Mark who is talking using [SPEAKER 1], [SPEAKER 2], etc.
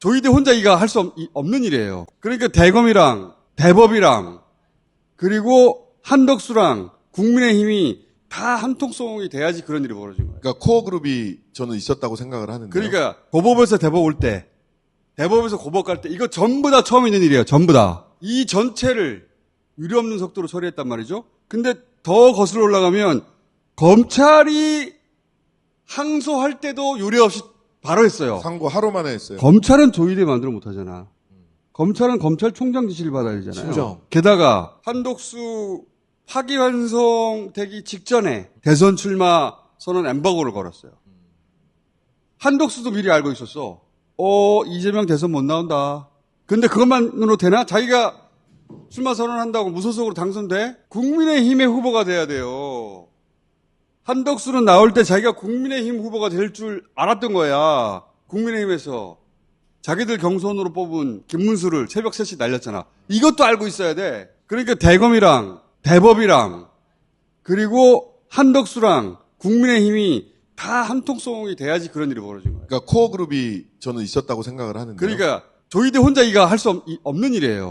[SPEAKER 1] 조희대 혼자 이가 할 수 없는 일이에요. 그러니까 대검이랑 대법이랑 그리고 한덕수랑 국민의힘이 다 한통속이 돼야지 그런 일이 벌어진 거예요.
[SPEAKER 2] 그러니까 코어 그룹이 저는 있었다고 생각을 하는데.
[SPEAKER 1] 그러니까 고법에서 대법 올 때, 대법에서 고법 갈 때 이거 전부 다 처음 있는 일이에요. 전부 다. 이 전체를 유례 없는 속도로 처리했단 말이죠. 근데 더 거슬러 올라가면 검찰이 항소할 때도 유례 없이 바로 했어요.
[SPEAKER 2] 상고 하루 만에 했어요.
[SPEAKER 1] 검찰은 조의대 만들어 못하잖아. 검찰은 검찰총장 지시를 받아야 되잖아요.
[SPEAKER 2] 그죠.
[SPEAKER 1] 게다가 한독수 파기환송되기 직전에 대선 출마 선언 엠바고를 걸었어요. 한독수도 미리 알고 있었어. 어, 이재명 대선 못 나온다. 근데 그것만으로 되나? 자기가 출마 선언한다고 무소속으로 당선돼? 국민의힘의 후보가 돼야 돼요. 한덕수는 나올 때 자기가 국민의힘 후보가 될 줄 알았던 거야. 국민의힘에서. 자기들 경선으로 뽑은 김문수를 새벽 3시 날렸잖아. 이것도 알고 있어야 돼. 그러니까 대검이랑 대법이랑 그리고 한덕수랑 국민의힘이 다 한통속이 돼야지 그런 일이 벌어진 거예요.
[SPEAKER 2] 그러니까 코어 그룹이 저는 있었다고 생각을 하는데.
[SPEAKER 1] 그러니까 조희대 혼자 이가 할 수 없는 일이에요.